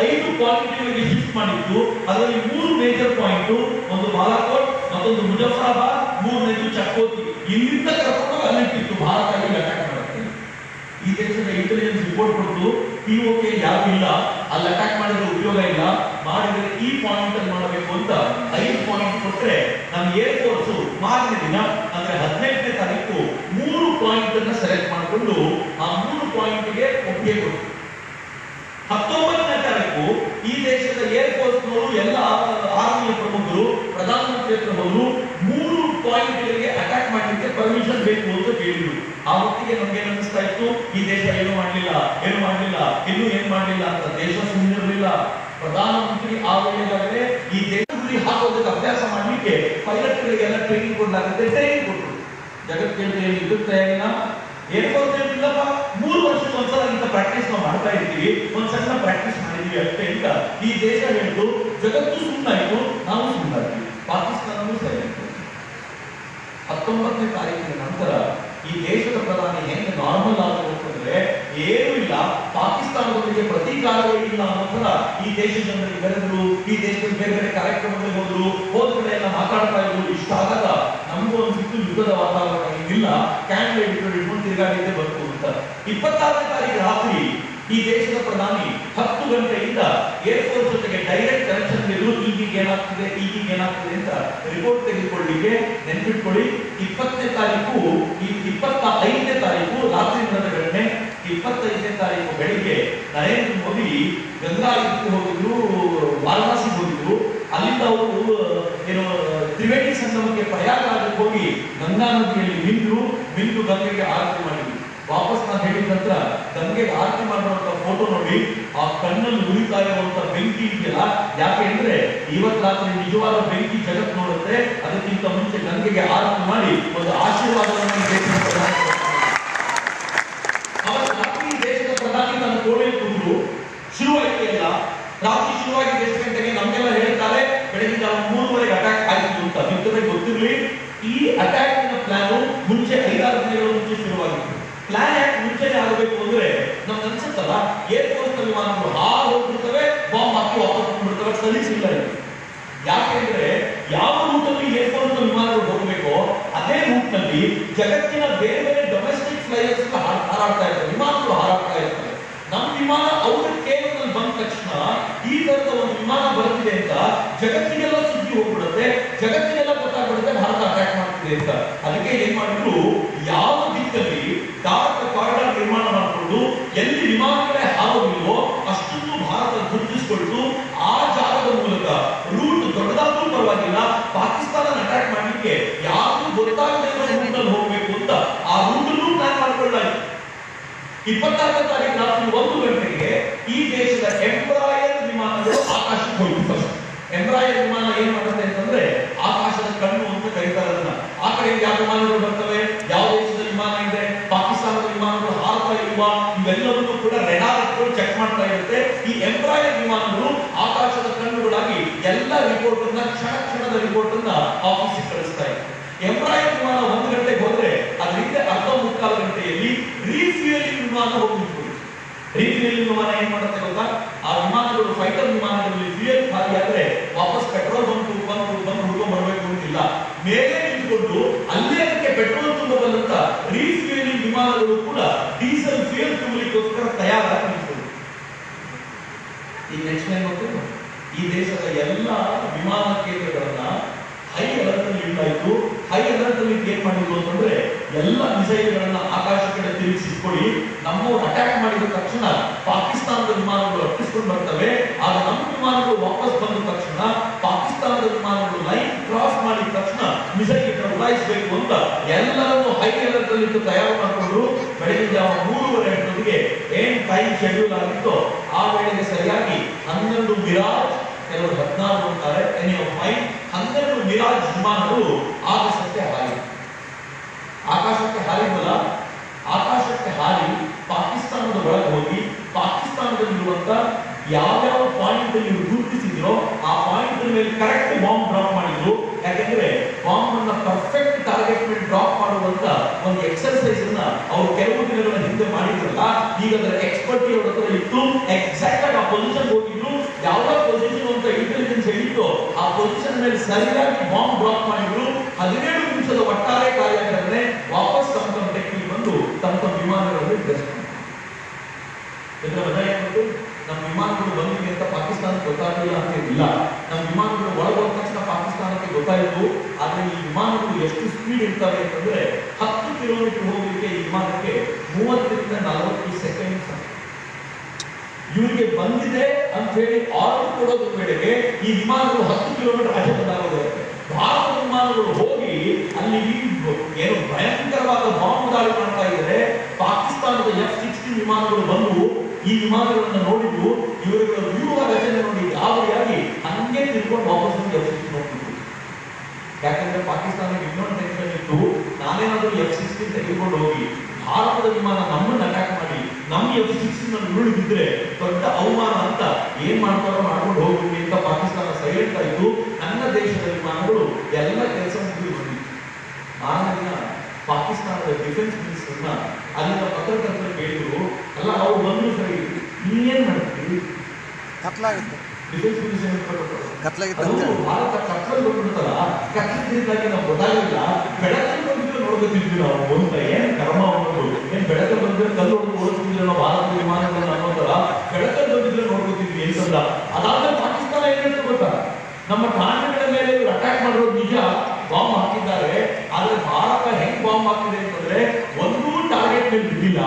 ಐದು ಪಾಯಿಂಟ್ಗಳಿಗೆ ಶಿಫ್ಟ್ ಮಾಡಿತ್ತು. ಅದರಲ್ಲಿ ಮೂರು ಮೇಜರ್ ಪಾಯಿಂಟ್ ಒಂದು ಬಾಲಾಕೋಟ್ ಮತ್ತೊಂದು ಮುಜಫರಾಬಾದ್, ಮೂರನೇದು ಚಕೋತಿ ಇಲ್ಲಿಂದ ಕರ್ಕೊಂಡು ಅಲ್ಲಿಟ್ಟಿತ್ತು. ಭಾರತ ಅಟ್ಯಾಕ್ ಮಾಡುತ್ತೆ. ಈ ದೇಶದ ಇಂಟೆಲಿಜೆನ್ಸ್ ರಿಪೋರ್ಟ್ ಕೊಟ್ಟು ಪಿಒಕೆ ಯಾರು ಇಲ್ಲ. ಅಲ್ಲಿ ಅಟ್ಯಾಕ್ ಮಾಡಿದ್ರೆ ಉಪಯೋಗ ಇಲ್ಲ. ಮಾಡಿದ್ರೆ ಈ ಪಾಯಿಂಟ್ ಅಲ್ಲಿ ಮಾಡಬೇಕು ಅಂತ ಐದು ಪಾಯಿಂಟ್ ಕೊಟ್ರೆ ನಮ್ಮ ಏರ್ ಫೋರ್ಸ್ ಮಾರನೇ ದಿನ, ಅಂದ್ರೆ ಹದಿನೆಂಟನೇ ತಾರೀಕು, ಮೂರು ಪಾಯಿಂಟ್ ಅನ್ನ ಸೆಲೆಕ್ಟ್ ಮಾಡಿಕೊಂಡು ಆ ಮೂರು ಪಾಯಿಂಟ್ಗೆ ಒಪ್ಪಿಗೆ ಕೊಟ್ಟು ಹತ್ತೊಂಬತ್ತನೇ ತಾರೀಕು ಈ ದೇಶದ ಏರ್ ಫೋರ್ಸ್ನವರು ಎಲ್ಲ ಆರ್ಮಿಯ ಪ್ರಮುಖರು ಪ್ರಧಾನಮಂತ್ರಿ ಹತ್ರ ಹೋದ್ರು ಮೂರು ಪಾಯಿಂಟ್ಗಳಿಗೆ ಅಟ್ಯಾಕ್ ಮಾಡಲಿಕ್ಕೆ ಪರ್ಮಿಷನ್ ಬೇಕು ಅಂತ ಕೇಳಿದ್ರು ಆ ಹೊತ್ತಿಗೆ ನಮ್ಗೆ ಏನ್ ಅನಿಸ್ತಾ ಇತ್ತು? ಈ ದೇಶ ಏನು ಮಾಡಲಿಲ್ಲ ಏನು ಮಾಡಲಿಲ್ಲ, ಇನ್ನೂ ಏನ್ ಮಾಡಲಿಲ್ಲ ಅಂತ ದೇಶ ಸುಮ್ಮನಿರಲಿಲ್ಲ ಪ್ರಧಾನಮಂತ್ರಿ ಆ ವೇಳೆಗಾಗಲೇ ಈ ದೇಶ ಗುರಿ ಹಾಕೋದಕ್ಕೆ ಅಭ್ಯಾಸ ಮಾಡಲಿಕ್ಕೆ ಪೈಲಟ್ಗಳಿಗೆಲ್ಲ ಟ್ರೈನಿಂಗ್ ಕೊಡ್ಲಾಗುತ್ತೆ ಟ್ರೈನಿಂಗ್ ಕೊಟ್ಟರು ಜಗತ್ತಿಗೆ ವಿದ್ಯುತ್ ತಯಾರಿನ? ಏರ್ಫೋರ್ಸ್ ಇಲ್ಲಪ್ಪ ಮೂರು ವರ್ಷಕ್ಕೆ ಒಂದ್ಸಲ ಇಂಥ ಪ್ರಾಕ್ಟೀಸ್ ನಾವು ಮಾಡ್ತಾ ಇದ್ದೀವಿ. ಒಂದ್ ಸಣ್ಣ ಪ್ರಾಕ್ಟೀಸ್ ಮಾಡಿದೀವಿ ಅಷ್ಟೇ ಅಂತ ಈ ದೇಶ ಹೇಳಿದ್ರು ಜಗತ್ತು ಸುಮ್ಮನಾಯ್ತು ನಾವು ಸುಮ್ಮನಾದ್ವಿ ಪಾಕಿಸ್ತಾನವೂ ಸರಿ. ಹತ್ತೊಂಬತ್ತನೇ ತಾರೀಕಿನ ನಂತರ ಈ ದೇಶದ ಪ್ರಧಾನಿ ಹೆಂಗೆ ನಾರ್ಮಲ್ ಅಂದ್ರೆ ಏನೂ ಇಲ್ಲ, ಪಾಕಿಸ್ತಾನದೊಂದಿಗೆ ಪ್ರತೀಕಾರವೇ ಇಲ್ಲ ಅನ್ನೋ ತರ ಈ ದೇಶದ ಜನರಿಗೆ ಬೆರೆದ್ರು ಈ ದೇಶದಲ್ಲಿ ಬೇರೆ ಬೇರೆ ಕಾರ್ಯಕ್ರಮಗಳಿಗೆ ಹೋದ್ರು, ಹೋದ ಕಡೆ ಎಲ್ಲ ಮಾತಾಡ್ತಾ ಇದ್ರು, ಇಷ್ಟ ಆದಾಗ ನಮಗೂ ಸಿಟ್ಟು ಯುದ್ಧದ ವಾತಾವರಣ ಏನಿಲ್ಲ ಕ್ಯಾಂಡಿಡೇಟ್ ಇಟ್ಕೊಂಡು ತಿರುಗಾಡಿದ್ದೆ ಬಂತು ಅಂತ. ಇಪ್ಪತ್ತಾರನೇ ತಾರೀಕು ರಾತ್ರಿ ಈ ದೇಶದ ಪ್ರಧಾನಿ ಹತ್ತು ಗಂಟೆಯಿಂದ ಏರ್ಫೋರ್ಸ್ ಜೊತೆಗೆ ಡೈರೆಕ್ಟ್ ಕನೆಕ್ಷನ್ ಇರು ಈಗೀಗ ಏನಾಗ್ತಿದೆ? ಈಗೀಗ ಏನಾಗ್ತಿದೆ ಅಂತ ರಿಪೋರ್ಟ್ ತೆಗೆದುಕೊಳ್ಳಿಕ್ಕೆ ನೆನ್ಪಿಟ್ಕೊಳ್ಳಿ. ಇಪ್ಪತ್ತನೇ ತಾರೀಕು, ಈ ಇಪ್ಪತ್ತ ಐದನೇ ತಾರೀಕು ರಾತ್ರಿ ಘಟನೆ ಇಪ್ಪತ್ತೈದನೇ ತಾರೀಕು ಬೆಳಿಗ್ಗೆ ನರೇಂದ್ರ ಮೋದಿ ಗಂಗಾ ಇದಕ್ಕೆ ಹೋಗಿದ್ರು, ವಾರಣಾಸಿಗೆ ಹೋಗಿದ್ರು. ಅಲ್ಲಿಂದ ಅವರು, ಏನು, ತ್ರಿವೇಣಿ ಸಂಗಮಕ್ಕೆ ಪ್ರಯಾಗರಾಜಕ್ಕೆ ಹೋಗಿ ಗಂಗಾ ನದಿಯಲ್ಲಿ ಮಿಂದು ಮಿಂದು ಗಂಗೆಗೆ ಆರತಿ ಮಾಡಿದ್ರು. ವಾಪಸ್ ನಾನು ಹೇಳಿದ ನಂತರ ನಮಗೆ ಆರತಿ ಮಾಡುವಂತ ಫೋಟೋ ನೋಡಿ ಆ ಕಣ್ಣಲ್ಲಿ ಉರಿತಾ ಇರುವಂತ ಬೆಂಕಿ ಇದೆಯಲ್ಲ, ಯಾಕೆ ಅಂದ್ರೆ ರಾತ್ರಿ ನಿಜವಾದ ಬೆಂಕಿ ಜಗತ್ ನೋಡುತ್ತೆ, ಅದಕ್ಕಿಂತ ಮುಂಚೆ ಗಂಗೆಗೆ ಆರತಿ ಮಾಡಿ ಒಂದು ಆಶೀರ್ವಾದವನ್ನು ರಾತ್ರಿ ದೇಶದ ಪ್ರಧಾನಿ ತನ್ನ ಕೋಣೆಯಲ್ಲಿ ಕುಂದು ಶುರುವಾಯಿತು ಎಲ್ಲ ರಾತ್ರಿ ಶುರುವಾಗಿ ಎಷ್ಟು ಗಂಟೆಗೆ ನಮಗೆಲ್ಲ ಹೇಳ್ತಾರೆ ಬೆಳಗ್ಗೆ ಜಾವ ಮೂರುವರೆಗೆ ಅಟ್ಯಾಕ್ ಆಗಿತ್ತು ಅಂತ. ಮಿತ್ರರಿಗೆ ಗೊತ್ತಿರಲಿ, ಈ ಅಟ್ಯಾಕ್ ಪ್ಲಾನ್ ಮುಂಚೆ ಐದಾರು ದಿನಗಳ ಮುಂಚೆ ಶುರುವಾಗಿತ್ತು. ಪ್ಲಾನ್ ಯಾಕೆ ಮುಂಚೆನೆ ಆಗಬೇಕು ಅಂದ್ರೆ ನಮ್ಗೆ ಅನ್ಸುತ್ತಲ್ಲ ಏರ್ಫೋರ್ಸ್ ವಿಮಾನಗಳು ಹಾರು ಹೋಗ್ಬಿಡ್ತವೆ ಬಾಂಬ್ ಹಾಕಿ ವಾಪಸ್ ಬಿಡ್ತವೆ ಸಲೀಸಿಲ್ಲ ಯಾಕೆಂದ್ರೆ ಯಾವ ರೂಟ್ ಅಲ್ಲಿ ಏರ್ ಫೋರ್ಸ್ ವಿಮಾನಗಳು ಹೋಗಬೇಕೋ, ಅದೇ ರೂಟ್ನಲ್ಲಿ ಜಗತ್ತಿನ ಬೇರೆ ಬೇರೆ ಡೊಮೆಸ್ಟಿಕ್ ಫ್ಲೈಯರ್ಸ್ ಹಾರಾಡ್ತಾ ಇರ್ತವೆ, ವಿಮಾನಗಳು ಹಾರಾಡ್ತಾ ಇರ್ತವೆ. ನಮ್ಮ ವಿಮಾನ ಅವ್ರ ಕೇವಲ ಬಂದ ತಕ್ಷಣ ಈ ತರದ ಒಂದು ವಿಮಾನ ಬರ್ತಿದೆ ಅಂತ ಜಗತ್ತಿಗೆಲ್ಲ ಸುದ್ದಿ ಹೋಗ್ಬಿಡುತ್ತೆ, ಜಗತ್ತಿಗೆಲ್ಲ ಗೊತ್ತಾಗ್ಬಿಡುತ್ತೆ, ಭಾರತ ಅಟ್ಯಾಕ್ ಮಾಡ್ತಿದೆ ಅಂತ. ಅದಕ್ಕೆ ಏನ್ ಮಾಡಿದ್ರು ಯಾವ ದಿಕ್ಕಲ್ಲಿ ಡಾರ್ಕ್ ಕಾರಿಡಾರ್ ನಿರ್ಮಾಣ ಮಾಡಿಕೊಂಡು ಎಲ್ಲಿ ವಿಮಾನಗಳೇ ಹಾರೋದಿಲ್ವೋ ಅಷ್ಟನ್ನು ಭಾರತ ಗುರುತಿಸಿಕೊಂಡು ಆ ಜಾಗದ ಮೂಲಕ ರೂಟ್ ದೊಡ್ಡದಾದ್ರೂ ಪರವಾಗಿಲ್ಲ ಪಾಕಿಸ್ತಾನ ಅಟ್ಯಾಕ್ ಮಾಡ್ಲಿಕ್ಕೆ ಯಾರಿಗೂ ಗೊತ್ತಾಗದೇ ಇರೋ ರೂಟ್ ಅಲ್ಲಿ ಹೋಗ್ಬೇಕು ಅಂತ ಆ ರೂಟ್ ಅನ್ನು ಪ್ಲಾನ್ ಮಾಡ್ಕೊಳ್ಳಾಯ್ತು ಇಪ್ಪತ್ತಾರನೇ ತಾರೀಕು ರಾತ್ರಿ ಒಂದು ಗಂಟೆಗೆ ಈ ದೇಶದ ಎಂಬ್ರಾಯರ್ ವಿಮಾನಗಳು ಆಕಾಶಕ್ಕೆ ಹೋಯಿತು ಎಂಬ್ರಾಯರ್ ವಿಮಾನ ಏನ್ ಮಾಡುತ್ತೆ ಅಂತಂದ್ರೆ ಆಕಾಶದ ಕಣ್ಣು ಅಂತ ಕರೀತಾರೆ ಅದನ್ನ. ಆ ಕಡೆ ಯಾವ ವಿಮಾನಗಳು ಬರ್ತವೆ? ಯಾವ ದೇಶದ ವಿಮಾನ ಇದೆ? ಪಾಕಿಸ್ತಾನದ ವಿಮಾನಗಳು ಹಾರ್ತಾ ಇಲ್ವಾ? ಇವೆಲ್ಲವನ್ನೂ ಕೂಡ ರೆಡಾರ್ ಇಟ್ಕೊಂಡು ಚೆಕ್ ಮಾಡ್ತಾ ಇರುತ್ತೆ. ಈ ಎಂಬ್ರಾಯರ್ ವಿಮಾನಗಳು ಆಕಾಶದ ಕಣ್ಣುಗಳಾಗಿ ಎಲ್ಲ ರಿಪೋರ್ಟ್ ಅನ್ನ ಕ್ಷಣ ಕ್ಷಣದ ರಿಪೋರ್ಟ್ ಅನ್ನ ಆಫೀಸಿಗೆ ಕಳಿಸ್ತಾ ಇತ್ತು. ಎಂಬ್ರಾಯರ್ ವಿಮಾನ ಒಂದು ಗಂಟೆಗೆ ಹೋದ್ರೆ ಅದರಿಂದ ಅರ್ಧ ಮುಕ್ಕಾಲು ಗಂಟೆಯಲ್ಲಿ ರೀಫ್ಯೂಯಲಿಂಗ್ ವಿಮಾನ ಹೋಗ್ಬಿಟ್ಟು ರೀತಿಯಲ್ಲಿ ವಿಮಾನ ಏನ್ ಮಾಡುತ್ತೆ ಗೊತ್ತಾ? ಆ ವಿಮಾನಗಳು ಫೈಟರ್ ವಿಮಾನಗಳಲ್ಲಿ ಫ್ಯೂಯಲ್ ಖಾಲಿ ಆದ್ರೆ ವಾಪಸ್ ಪೆಟ್ರೋಲ್ ಬಂದು ಬಂದು ಬಂದು ಹುಡುಗ ಬರ್ಬೇಕು ಅಂತಿಲ್ಲ. ಮೇಲೆ ನಿಂತ್ಕೊಂಡು ಅಲ್ಲೇ ಅದಕ್ಕೆ ಪೆಟ್ರೋಲ್ ತುಂಬಬಲ್ಲಂತ ರೀಫ್ಯೂಯಲಿಂಗ್ ವಿಮಾನಗಳು ಕೂಡ ಡೀಸೆಲ್ ಫ್ಯೂಯಲ್ ತುಂಬಲಿಕ್ಕೋಸ್ಕರ ತಯಾರಾಗಿ ನಿಂತ್ಕೊಂಡು ಈ ನೆಕ್ಸ್ಟ್ ಏನ್ ಗೊತ್ತೇನು ಈ ದೇಶದ ಎಲ್ಲ ವಿಮಾನ ಕೇಂದ್ರಗಳನ್ನ ಹೈ ಅಲರ್ಟ್ ಅಲರ್ಟ್ ಅಲ್ಲಿ ಏನ್ ಮಾಡಿದ್ರು ಅಂತಂದ್ರೆ ಎಲ್ಲ ಮಿಸೈಲ್ಗಳನ್ನ ಆಕಾಶ ಕಡೆ ತಿರುಗಿಸಿಕೊಳ್ಳಿ ನಮ್ಮವ್ರು ಅಟ್ಯಾಕ್ ಮಾಡಿದ ತಕ್ಷಣ ಪಾಕಿಸ್ತಾನದ ವಿಮಾನಗಳು ಅಟ್ಟಿಸ್ಕೊಂಡು ಬರ್ತವೆ. ಆಗ ನಮ್ಮ ವಿಮಾನಗಳು ವಾಪಸ್ ಬಂದ ತಕ್ಷಣ ಪಾಕಿಸ್ತಾನದ ವಿಮಾನಗಳು ಲೈನ್ ಕ್ರಾಸ್ ಮಾಡಿದ ತಕ್ಷಣ ಮಿಸೈಲ್ ಉಡಾಯಿಸಬೇಕು ಅಂತ ಎಲ್ಲರನ್ನು ಹೈ ಅಲರ್ಟ್ ಅಲ್ಲಿ ತಯಾರು ಮಾಡಿಕೊಂಡು ಬೆಳಗ್ಗೆ ಯಾವ ಮೂರುವರೆ ಗಂಟೆಗೆ ಏನ್ ಟೈಮ್ ಶೆಡ್ಯೂಲ್ ಆಗಿತ್ತೋ ಆ ವೇಳೆಗೆ ಸರಿಯಾಗಿ ಹನ್ನೆರಡು ಮಿರಾಜ್, ಕೆಲವರು ಹದಿನಾರು ಅಂತಾರೆ ಎನಿ ಆಫ್ ಹನ್ನೆರಡು ಮಿರಾಜ್ ವಿಮಾನಗಳು ಆಕಾಶಕ್ಕೆ ಹಾರಿ ಆಕಾಶಕ್ಕೆ ಹಾರಿದ್ವಲ್ಲ ಆಕಾಶಕ್ಕೆ ಹಾರಿ ಪಾಕಿಸ್ತಾನದ ಒಳಗೆ ಹೋಗಿ, ಪಾಕಿಸ್ತಾನದಲ್ಲಿರುವಂತ ಯಾವ್ಯಾವ ಪಾಯಿಂಟ್ ಅಲ್ಲಿ ಗುರುತಿಸಿದ್ರೋ ಆ ಪಾಯಿಂಟ್ ಮೇಲೆ ಕರೆಕ್ಟ್ ಬಾಂಬ್ ಡ್ರಾಪ್ ಮಾಡಿದ್ರು. ಯಾಕೆಂದ್ರೆ ಬಾಂಬ್ ಅನ್ನ ಪರ್ಫೆಕ್ಟ್ ಟಾರ್ಗೆಟ್ ಮೇಲೆ ಡ್ರಾಪ್ ಮಾಡುವಂತ ಒಂದು ಎಕ್ಸರ್ಸೈಸ್ ಅನ್ನ ಅವರು ಕೆಲವು ದಿನಗಳ ಹಿಂದೆ ಮಾಡಿದ್ರಲ್ಲ, ಈಗ ಅದರ ಎಕ್ಸ್ಪರ್ಟಿ ಅವ್ರ ಹತ್ರ ಇತ್ತು ಎಕ್ಸಾಕ್ಟ್ ಆಗಿ ಆ ಪೊಸಿಷನ್ ಹೋಗಿದ್ರು. ಯಾವ ಪೊಸಿಷನ್ ಅಂತ ಇಂಟೆಲಿಜೆನ್ಸ್ ಹೇಳಿತ್ತು, ಆ ಪೊಸಿಷನ್ ಮೇಲೆ ಸರಿಯಾಗಿ ಬಾಂಬ್ ಡ್ರಾಪ್ ಮಾಡಿದ್ರು. ಹದಿನೇಳು ನಿಮಿಷದ ಒಟ್ಟಾರೆ ಕಾರ್ಯಾಚರಣೆ ವಾಪಸ್ ತಮ್ಮ ತಮ್ಮ ಟೆಕ್ನಿಕ್ ಬಂದು ತಮ್ಮ ತಮ್ಮ ವಿಮಾನಗಳಲ್ಲಿ ಡ್ರೆಸ್ ಇದರ ಮಜಾ ಏನು ನಮ್ಮ ವಿಮಾನಗಳು ಬಂದಿದೆ ಅಂತ ಪಾಕಿಸ್ತಾನಕ್ಕೆ ಗೊತ್ತಾಗಲಿಲ್ಲ ಅಂತ ಇಲ್ಲ ನಮ್ಮ ವಿಮಾನಗಳು ಒಳಗೋದ ತಕ್ಷಣ ಪಾಕಿಸ್ತಾನಕ್ಕೆ ಗೊತ್ತಾಯಿತು. ಆದ್ರೆ ಈ ವಿಮಾನಗಳು ಎಷ್ಟು ಸ್ಪೀಡ್ ಇರ್ತವೆ ಅಂತಂದ್ರೆ ಹತ್ತು ಕಿಲೋಮೀಟರ್ ಹೋಗಲಿಕ್ಕೆ ಈ ವಿಮಾನಕ್ಕೆ ಮೂವತ್ತರಿಂದ ನಲವತ್ತು ಸೆಕೆಂಡ್ ಇವರಿಗೆ ಬಂದಿದೆ ಅಂತ ಹೇಳಿ ಆರ್ಡರ್ ಕೊಡೋದ್ರ ವೇಳೆಗೆ ಈ ವಿಮಾನಗಳು ಹತ್ತು ಕಿಲೋಮೀಟರ್ ಆಚೆ ಬಂದಾಗೋದಿರುತ್ತೆ ಭಾರತ ವಿಮಾನಗಳು ಹೋಗಿ ಅಲ್ಲಿ ಏನು ಭಯಂಕರವಾದ ಬಾಂಬ್ ದಾಳಿ ಮಾಡ್ತಾ ಇದ್ದಾರೆ. ಪಾಕಿಸ್ತಾನದ ಎಫ್ ಸಿಕ್ಸ್ಟೀನ್ ವಿಮಾನಗಳು ಬಂದು ಈ ವಿಮಾನಗಳನ್ನು ನೋಡಿದ್ದು ಇವರುಗಳ ವ್ಯೂಹ ರಚನೆ ನೋಡಿ ಗಾಬರಿಯಾಗಿ ಹಂಗೆ ತಿಳ್ಕೊಂಡು ವಾಪಸ್ ಎಫ್ ಸಿಕ್ಸ್ಟೀನ್ ಹೋಗ್ತಿದ್ರು ಯಾಕಂದ್ರೆ ಪಾಕಿಸ್ತಾನಕ್ಕೆ ಇನ್ನೊಂದು ಟೆನ್ಷನ್ ಇತ್ತು. ನಾನೇನಾದ್ರೂ ಎಫ್ ಸಿಕ್ಸ್ಟೀನ್ ತೆಗೆದುಕೊಂಡು ಹೋಗಿ ಭಾರತದ ವಿಮಾನ ನಮ್ಮನ್ನ ಅಟ್ಯಾಕ್ ಮಾಡಿ ನಮ್ಮ ಎಫ್ ಸಿಕ್ಸ್ಟೀನ್ ಅನ್ನು ಉರುಳಿಬಿದ್ರೆ ದೊಡ್ಡ ಅವಮಾನ ಅಂತ ಏನ್ ಮಾಡ್ತಾರೋ ಮಾಡ್ಕೊಂಡು ಹೋಗ್ಬಿಡಿ ಅಂತ ಪಾಕಿಸ್ತಾನ ಸೈಲೆಂಟ್ ಆಯ್ತು. ದೇಶದ ವಿಮಾನಗಳು ಎಲ್ಲ ಕೆಲಸ ಮುಗಿದು ಬಂದಿತ್ತು. ಮಾರನೇ ದಿನ ಪಾಕಿಸ್ತಾನದ ಡಿಫೆನ್ಸ್ ಮಿನಿಸ್ಟರ್ನ ಅಲ್ಲಿನ ಪತ್ರಕರ್ತರು ಕೇಳಿದ್ರು ಅಲ್ಲ ಅವ್ರು ಬಂದ್ರು ಸರಿ ಕತ್ಲಾಗಿತ್ತು. ಡಿಫೆನ್ಸ್ ಮಿನಿಸ್ಟರ್ ಭಾರತ ಕತ್ತಲು ಬಂದ್ಬಿಡ್ತಲ್ಲ ಕತ್ತಲಿದ್ದಾಗಿ ನಾವು ಗೊತ್ತಾಗಿಲ್ಲ ಬೆಳಕಲ್ಲಿ ಬಂದಿದ್ರೆ ನೋಡ್ಕೊತಿದ್ವಿ ನಾವು. ಅಂತ ಏನ್ ಕರ್ಮ ಅನ್ನೋದು ಏನ್ ಬೆಳಕಲ್ಲಿ ಬಂದ್ರೆ ಕಲ್ಲು ಒಂದು ಓಡಿಸ್ತಿದ್ರು ನಾವು ಭಾರತ ವಿಮಾನಗಳನ್ನ ಅನ್ನೋದಲ್ಲ ಬೆಳಕಲ್ಲಿ ಬಂದಿದ್ರೆ ನೋಡ್ಕೊತಿದ್ವಿ ಅಂತಂದ ಅದಾದ್ಮೇಲೆ ಪಾಕಿಸ್ತಾನ ಏನಂತ ಗೊತ್ತಾ? ನಮ್ಮ ಠಾಣೆಗಳ ಮೇಲೆ ಇವರು ಅಟ್ಯಾಕ್ ಮಾಡಿರೋದು ನಿಜ. ಬಾಂಬ್ ಹಾಕಿದ್ದಾರೆ. ಆದ್ರೆ ಭಾರತ ಹೆಂಗ್ ಬಾಂಬ್ ಹಾಕಿದೆ ಅಂತಂದ್ರೆ ಒಂದೂ ಟಾರ್ಗೆಟ್ ಮೇಲೆ ಬಿದ್ದಿಲ್ಲ.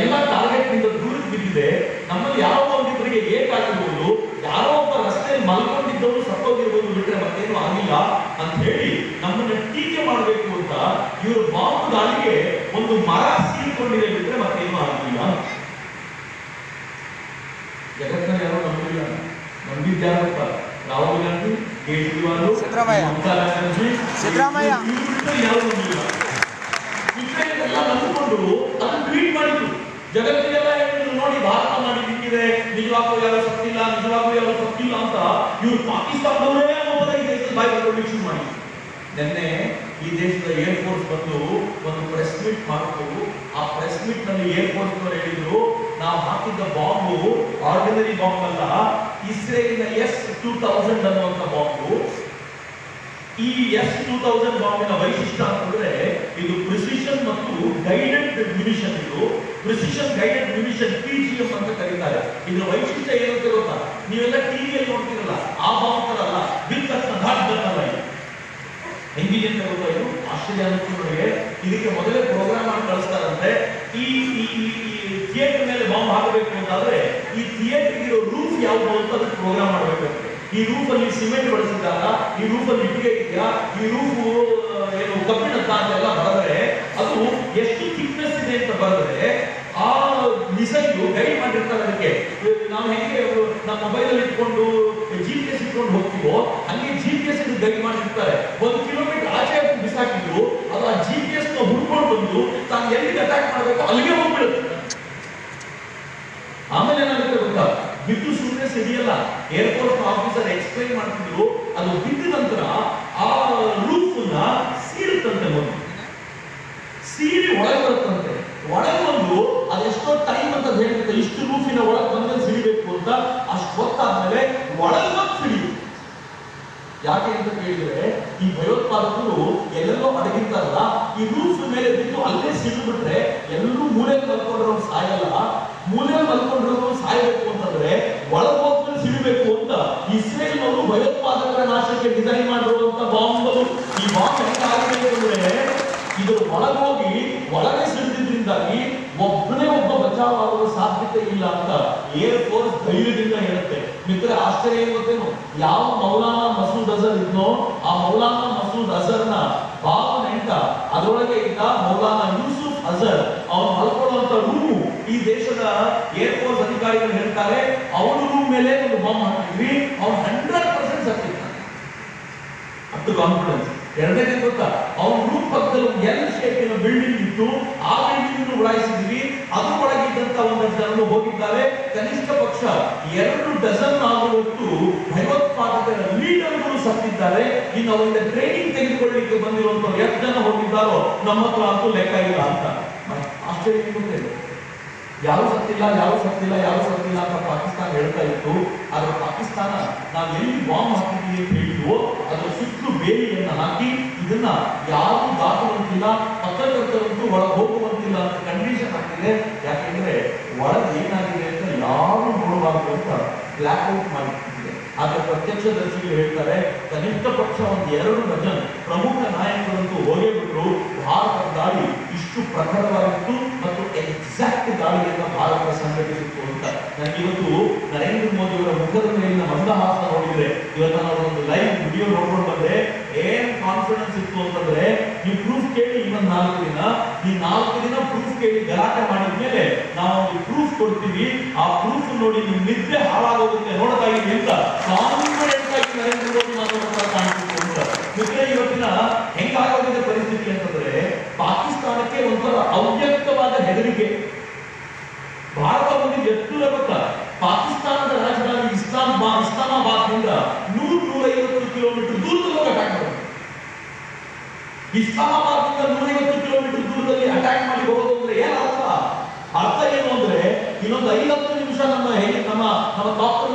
ಎಲ್ಲ ಟಾರ್ಗೆಟ್ನಿಂದ ದೂರಕ್ಕೆ ಬಿದ್ದಿದೆ. ನಮ್ಮಲ್ಲಿ ಯಾವ ಒಂದಿಬ್ಬರಿಗೆ ಏಕಾಗಿರ್ಬೋದು, ಯಾರೋ ಒಬ್ಬ ರಸ್ತೆಯಲ್ಲಿ ಮಲ್ಕೊಂಡಿದ್ದವರು ಸತ್ತೋಗಿರ್ಬೋದು ಬಿಟ್ಟರೆ ಮತ್ತೇನು ಆಗಿಲ್ಲ ಅಂತ ಹೇಳಿ ನಮ್ಮನ್ನ ಟೀಕೆ ಮಾಡಬೇಕು ಅಂತ ಇವರು ಬಾಂಬ್ ದಾಳಿಗೆ ಒಂದು ಮರ ಸೀಳ್ಕೊಂಡಿದೆ ಬಿಟ್ರೆ ಮತ್ತೇನು ಆಗಿಲ್ಲ. ಜಗತ್ತಿನಲ್ಲಿ ಯಾರೋ ನಂಬಿಲ್ಲ. ನಂಬಿದ್ಯಾರು ಸಿದ್ದರಾಮಯ್ಯ. ಸಿದ್ದರಾಮಯ್ಯ. ಜಗತ್ತಿಗೆಲ್ಲ ಹೇಳಿದ್ರು ನೋಡಿ ಭಾರತ ಮಾಡಿ ಬಿಟ್ಟಿದೆ ನಿಜವಾಗ್ಲೂ ಯಾರು ಸತ್ತಿಲ್ಲ ನಿಜವಾಗ್ಲೂ ಯಾರು ಸತ್ತಿಲ್ಲ ಅಂತ ಇವ್ರು ಪಾಕಿಸ್ತಾನದವರೇ ಈ ದೇಶದ ಬಾಯಿ ಶುರು ಮಾಡಿ ನಿನ್ನೆ ಈ ದೇಶದ ಏರ್ ಫೋರ್ಸ್ ಬಂದು ಒಂದು ಪ್ರೆಸ್ ಮೀಟ್ ಮಾಡಿದ್ರು ಆ ಪ್ರೆಸ್ ಮೀಟ್ನಲ್ಲಿ ಏರ್ ಫೋರ್ಸ್ ನವರು ಹೇಳಿದ್ರು, ನಾವು ಹಾಕಿದ್ದ ಬಾಂಬು ಆರ್ಡಿನರಿ ಬಾಂಬ್ ಅಲ್ಲ, ಇಸ್ರೇಲಿನ ಎಸ್ ಟೂ ತೌಸಂಡ್ ಅನ್ನುವಂತ ಬಾಂಬು ಈ ಎಸ್ ಟೂ ತೌಸಂಡ್ ಬಾಂಬಿನ ವೈಶಿಷ್ಟ್ಯ ಅಂತಂದ್ರೆ, ಇದು ಪ್ರಿಸಿಷನ್ ಮತ್ತು ಗೈಡೆಡ್ ಮ್ಯುನಿಷನ್ ಇದು. Precision guided munition P G M ಅಂತ ಕರೀತಾರೆ. ಇದ್ರ ವೈಶಿಷ್ಟ್ಯ ಏನಂತ ಗೊತ್ತಾ? ನೀವೆಲ್ಲ ಟಿವಿಯಲ್ಲಿ ನೋಡ್ತಿರಲ್ಲ, ಆ ಬಾಂಬ್ ತರ ಅಲ್ಲ. ಬಿಲ್ ತಕ್ಷಣ ಬನ್ನಲ್ಲ. ಇದು ಹೆಂಗಿದೆ ಅಂತ ಗೊತ್ತಾ ಇದು ಆಶ್ಚರ್ಯ ಅನಿಸ್ತು ನನಗೆ ಇದಕ್ಕೆ ಮೊದಲೇ ಪ್ರೋಗ್ರಾಮ್ ಮಾಡಿ ಕಳಿಸ್ತಾರಂತೆ. ಈ ಥಿಯೇಟರ್ ಮೇಲೆ ಬಾಂಬ್ ಹಾಕಬೇಕು ಅಂತಾದ್ರೆ ಈ ಥಿಯೇಟರ್ ಇರೋ ರೂಫ್ ಯಾವುದು ಅಂತ ಅದಕ್ಕೆ ಪ್ರೋಗ್ರಾಮ್ ಮಾಡಬೇಕಂತೆ ಈ ರೂಫ್ ಅಲ್ಲಿ ಸಿಮೆಂಟ್ ಬಳಸಿದಾಗ ಈ ರೂಫ್ ಅಲ್ಲಿ ಇಟ್ಟಿಗೆ ಈ ರೂಫ್ ಏನು ಕಬ್ಬಿಣದ ಅಂತೆಲ್ಲ ಬರೆದ್ರೆ ಅದು ಎಷ್ಟು ಥಿಕ್ನೆಸ್ ಇದೆ ಅಂತ ಬರೆದ್ರೆ ಆ ಮಿಸೈಲ್ ಗೈಡ್ ಮಾಡಿರ್ತಾರೆ ಅದಕ್ಕೆ ನಾವು ಹೆಂಗೆ ನಮ್ಮ ಮೊಬೈಲ್ ಅಲ್ಲಿ ಇಟ್ಕೊಂಡು ಜಿ ಪಿ ಎಸ್ ಇಟ್ಕೊಂಡು ಹೋಗ್ತೀವೋ ಹಂಗೆ ಜಿ ಪಿ ಎಸ್ ಗೈಡ್ ಮಾಡಿರ್ತಾರೆ ಒಂದು ಕಿಲೋಮೀಟರ್ ಆಚೆ ಬಿಸಾಕಿದ್ರು ಅದು ಆ ಜಿ ಪಿ ಎಸ್ನ ಹುಡ್ಕೊಂಡು ಬಂದು ತಾನು ಎಲ್ಲಿಗೆ ಅಟ್ಯಾಕ್ ಮಾಡಬೇಕು? ಅಲ್ಲಿಗೆ ಹೋಗ್ಬಿಡುತ್ತೆ ಆಮೇಲೆ ಏನಾಗುತ್ತೆ ಗೊತ್ತಾ? ಬಿದ್ದು ಸುಮ್ಮನೆ ಸಿಡಿಯಲ್ಲ ಏರ್ಫೋರ್ಸ್ ಆಫೀಸರ್ ಎಕ್ಸ್ಪ್ಲೈನ್ ಮಾಡ್ತಿದ್ರು, ಅದು ಬಿದ್ದ ನಂತರ ಆ ರೂಫ್ ಸೀಳುತ್ತಂತೆ ಒಂದು ಸೀಳಿ ಒಳಗೆ ಬರುತ್ತಂತೆ. ಒಳಗೆ ಬಂದು ಅದೆಷ್ಟೋ ಟೈಮ್ ಅಂತ ಹೇಳಿರುತ್ತೆ ಇಷ್ಟು ರೂಫಿನ ಒಳಗೆ ಬಂದ್ರೆ ಸಿಡಿಬೇಕು ಅಂತ ಅಷ್ಟು ಹೊತ್ತಾದ್ಮೇಲೆ ಒಳಗೆ ಬಂದು ಸಿಡಿಯುತ್ತೆ. ಯಾಕೆ ಅಂತ ಕೇಳಿದ್ರೆ ಈ ಭಯೋತ್ಪಾದಕರು ಎಲ್ಲೆಲ್ಲೋ ಅಡಗಿರ್ತಾರಲ್ಲ, ಈ ರೂಫ್ ಮೇಲೆ ಬಿದ್ದು ಅಲ್ಲೇ ಸಿಡಿದ್ಬಿಟ್ರೆ ಎಲ್ಲರೂ ಮೂಲೆ ಮಲ್ಕೊಂಡ್ರು ಸಾಯಲ್ಲ. ಮೂಲೆ ಮಲ್ಕೊಂಡ್ರು ಸಾಯಬೇಕು ಅಂತಂದ್ರೆ ಒಳಗೆ ಸಿಡಬೇಕು ಅಂತ ಇಸ್ರೇಲ್ನವರು ಭಯೋತ್ಪಾದಕರ ನಾಶಕ್ಕೆ ಡಿಸೈನ್ ಮಾಡಿರುವಂತ ಬಾಂಬ್ಗಳು ಈ ಬಾಂಬ್ ಹೆಂಗಾಗಿದೆ ಅಂದ್ರೆ ಇದ್ರ ಒಳಗೋಗಿ ಒಳಗೆ ಸಿಡಿದ್ರಿಂದಾಗಿ ಒಬ್ಬನೇ ಒಬ್ಬ ಬಚಾವ್ ಆಗುವ ಸಾಧ್ಯತೆ ಇಲ್ಲ ಅಂತ ಏರ್ ಫೋರ್ಸ್ ಧೈರ್ಯದಿಂದ ಹೇಳುತ್ತೆ. ಮಿತ್ರ ಆಶ್ಚರ್ಯ ಏನು ಯಾವ ಮೌಲಾನಾ ಮಸೂದ್ ಅಜರ್ ಇದ್ನೋ, ಆ ಮೌಲಾನಾ ಮಸೂದ್ ಅಜರ್ನ ಬಾಬ ನೆಂಟ ಅದರೊಳಗೆ ಇದ್ದ ಮೌಲಾನಾ ಯೂಸುಫ್ ಅಜರ್, ಅವನು ಮಲ್ಕೊಳ್ಳುವಂತ ರೂಮು ಈ ದೇಶದ ಏರ್ಫೋರ್ಸ್ ಅಧಿಕಾರಿಗಳು ಹೇಳ್ತಾರೆ, ಅವನ ರೂಮ್ ಮೇಲೆ ಒಂದು ಬಾಂಬ್ ಹಾಕಿದ್ವಿ, ಅವ್ನು ಹಂಡ್ರೆಡ್ ಪರ್ಸೆಂಟ್ ಸತ್ತಿದ್ದಾನೆ ಅಷ್ಟು ಕಾನ್ಫಿಡೆನ್ಸ್ ಎರಡನೇ ಗೊತ್ತಾ? ಅವ್ರ ರೂಮ್ ಪಕ್ಕದಲ್ಲಿ ಒಂದು ಎಲ್ ಶೇಪಿನ ಬಿಲ್ಡಿಂಗ್ ಇತ್ತು. ಆ ಬಿಲ್ಡಿಂಗ್ ಉಡಾಯಿಸಿದ್ವಿ. ಅದು ಒಳಗಿದ್ದಂತ ಒಂದಷ್ಟು ಜನರು ಹೋಗಿದ್ದಾರೆ ಕನಿಷ್ಠ ಪಕ್ಷ ಎರಡು ಡಜನ್ ಆಗುವಷ್ಟು ಭಯೋತ್ಪಾದಕರ ಲೀಡರ್ಗಳು ಸತ್ತಿದ್ದಾರೆ. ಇನ್ನು ಅವರಿಂದ ಟ್ರೈನಿಂಗ್ ತೆಗೆದುಕೊಳ್ಳಿಕ್ಕೆ ಬಂದಿರುವಂತ ಎಷ್ಟು ಜನ ಹೋಗಿದ್ದಾರೋ ನಮ್ಮ ಹತ್ರ ಅಂತೂ ಲೆಕ್ಕ ಇಲ್ಲ ಅಂತ. ಆಶ್ಚರ್ಯ ಯಾರು ಸತ್ತಿಲ್ಲ ಯಾರು ಸತ್ತಿಲ್ಲ ಯಾರು ಸತ್ತಿಲ್ಲ ಅಂತ ಪಾಕಿಸ್ತಾನ ಹೇಳ್ತಾ ಇತ್ತು. ಆದ್ರೆ ಪಾಕಿಸ್ತಾನ ನಾವು ಎಲ್ಲಿ ಬಾಂಬ್ ಹಾಕಿದ್ದೀವಿ ಅಂತ ಹೇಳಿದ್ವು, ಅದರ ಸುತ್ತಲೂ ಬೇಲಿಯನ್ನು ಹಾಕಿ ಇದನ್ನ ಯಾರು ದಾಟುವಂತಿಲ್ಲ ಪತ್ರಕರ್ತರಂತೂ ಒಳಗೆ ಹೋಗುವಂತಿಲ್ಲ ಅಂತ ಕಂಡೀಷನ್ ಹಾಕಿದೆ ಯಾಕೆಂದ್ರೆ ಒಳಗೆ ಏನಾಗಿದೆ ಅಂತ ಯಾರು ನೋಡಬಾರ್ದು ಅಂತ ಬ್ಲ್ಯಾಕ್ ಔಟ್ ಮಾಡಿಟ್ಟಿದೆ ಆದ್ರೆ ಪ್ರತ್ಯಕ್ಷದರ್ಶಿಗಳು ಹೇಳ್ತಾರೆ, ಕನಿಷ್ಠ ಪಕ್ಷ ಒಂದು ಎರಡು ಡಜನ್ ಪ್ರಮುಖ ನಾಯಕರಂತೂ ಹೋಗೇ ಬಿಟ್ಟರು ದಾಳಿ ಇಷ್ಟು ಪ್ರಖರವಾಗಿತ್ತು ಮತ್ತು ಎಕ್ಸಾಕ್ಟ್ ದಾಳಿಯನ್ನು ಭಾರತ ಸಂಘಟಿಸಿತ್ತು ಅಂತ. ನನಗಿವತ್ತು ನರೇಂದ್ರ ಮೋದಿ ಅವರ ಮುಖದ ಮೇಲಿನ ಮಂದಹಾಸ ನೋಡಿದ್ರೆ, ಇವತ್ತು ನಾನು ಒಂದು ಲೈವ್ ವಿಡಿಯೋ ನೋಡ್ಕೊಂಡು ಬಂದ್ರೆ ಏನ್ ಕಾನ್ಫಿಡೆನ್ಸ್ ಇತ್ತು ಅಂತಂದ್ರೆ, ನೀವು ಪ್ರೂಫ್ ಕೇಳಿ ಇನ್ನೊಂದು ನಾಲ್ಕು ದಿನ ಈ ನಾಲ್ಕು ದಿನ ಪ್ರೂಫ್ ಕೇಳಿ ಗಲಾಟೆ ಮಾಡಿದ್ಮೇಲೆ ನಾವು ಒಂದು ಪ್ರೂಫ್ ಕೊಡ್ತೀವಿ. ಆ ಪ್ರೂಫ್ ನೋಡಿ ನಿಮ್ ನಿದ್ದೆ ಹಾಳಾಗೋಗುತ್ತೆ, ನೋಡ್ತಾ ಇದ್ದೀನಿ ಅಂತ ಕಾನ್ಫಿಡೆಂಟ್ ಆಗಿ ನರೇಂದ್ರ ಮೋದಿ ಕಾಣಿಸ್ತು ಅಂತ. ಇವತ್ತಿನ ಹೆಂಗಾಗೋಗಿದೆ ಪರಿಸ್ಥಿತಿ ಅಂತಂದ್ರೆ ಪಾಕಿಸ್ತಾನಕ್ಕೆ ಒಂಥರ ಅವ್ಯಕ್ತವಾದ ಹೆದರಿಕೆ. ಭಾರತ ಒಂದು ಎತ್ತುಲ ಗೊತ್ತಾ. ಪಾಕಿಸ್ತಾನದ ರಾಜಧಾನಿ ಇಸ್ಲಾಮಾಬಾದ್ ಇಸ್ಲಾಮಾಬಾದ್ನಿಂದ ನೂರ ನೂರೈವತ್ತು ಕಿಲೋಮೀಟರ್ ದೂರದಲ್ಲಿ ಅಟ್ಯಾಕ್ ಇಸ್ಲಾಮಾಬಾದ್ ಇಸ್ಲಾಮಾಬಾದ್ನಿಂದ ನೂರೈವತ್ತು ಕಿಲೋಮೀಟರ್ ದೂರದಲ್ಲಿ ಅಟ್ಯಾಕ್ ಮಾಡಿ ಹೋಗೋದು ಅಂದ್ರೆ ಏನರ್ಥ ಅರ್ಥ ಏನು ಅಂದ್ರೆ ಇನ್ನೊಂದು ಐವತ್ತು ನಿಮಿಷ ನಮ್ಮ ಹೇಗೆ ನಮ್ಮ ನಮ್ಮ ಡಾಕ್ಟರ್